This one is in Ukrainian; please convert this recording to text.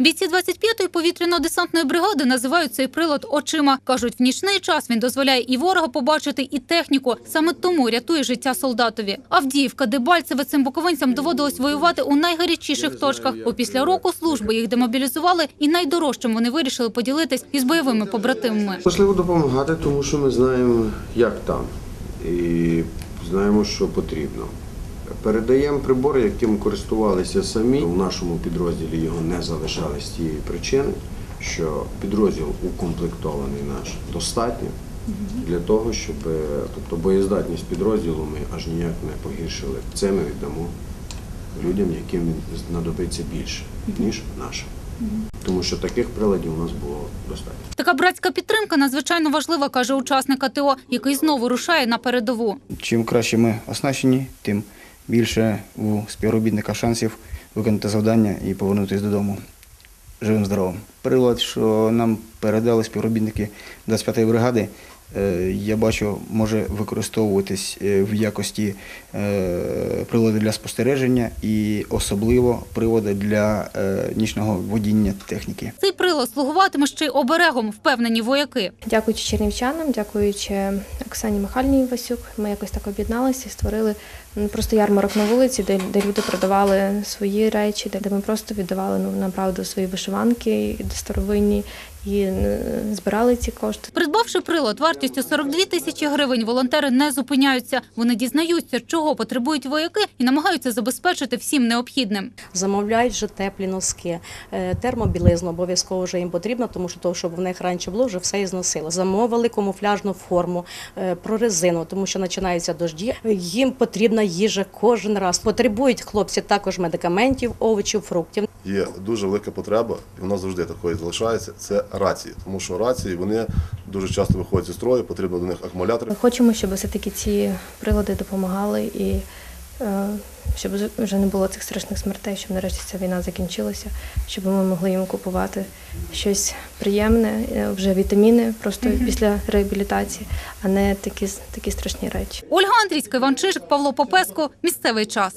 Бійці 25-ї повітряно-десантної бригади називають цей прилад очима. Кажуть, в нічний час він дозволяє і ворога побачити, і техніку. Саме тому рятує життя солдатові. Авдіївка, Дебальцеве цим буковинцям доводилось воювати у найгарячіших точках. Бо після року служби їх демобілізували, і найдорожчим вони вирішили поділитись із бойовими побратимами. Важливо допомагати, тому що ми знаємо, як там, і знаємо, що потрібно. Передаємо прибор, яким користувалися самі. У нашому підрозділі його не залишали з тієї причини, що підрозділ укомплектований наш достатньо для того, щоб е, тобто боєздатність підрозділу ми аж ніяк не погіршили. Це ми віддамо людям, яким він знадобиться більше, ніж нашим. Тому що таких приладів у нас було достатньо. Така братська підтримка надзвичайно важлива, каже учасник АТО, який знову рушає на передову. Чим краще ми оснащені, тим більше у співробітника шансів виконати завдання і повернутися додому живим здоровим. Прилад, що нам передали співробітники 25-ї бригади, е, я бачу, може використовуватись е, в якості е, приладу для спостереження і особливо приводу для нічного водіння техніки. Цей прилад слугуватиме ще й оберегом, впевнені вояки. Дякуючи чернівчанам, дякуючи Оксані Михайлівні Васюк, ми якось так об'єдналися і створили просто ярмарок на вулиці, де, де люди продавали свої речі, де, де ми просто віддавали ну, направду свої вишиванки старовинні і е, збирали ці кошти. Придбавши прилад вартістю 42 тисячі гривень, волонтери не зупиняються. Вони дізнаються, чого потребують вояки, і намагаються забезпечити всім необхідним. Замовляють вже теплі носки, е, термобілизну обов'язково вже їм потрібно, тому що того, щоб в них раніше було, вже все і зносило. Замовили камуфляжну форму, е, прорезину, тому що починаються дожді. Їм потрібна їжа кожен раз. Потребують хлопці також медикаментів, овочів, фруктів. є дуже велика потреба, і вона завжди такою залишається. Це рації, тому що рації вони дуже часто виходять зі строю, потрібно до них акумулятори. Ми хочемо, щоб все-таки ці прилади допомагали і е, щоб вже не було цих страшних смертей, щоб нарешті ця війна закінчилася, щоб ми могли їм купувати щось приємне, е, вже вітаміни просто після реабілітації, а не такі, такі страшні речі. Ольга Андрійська, Іван Чижик, Павло Попеско. Місцевий час.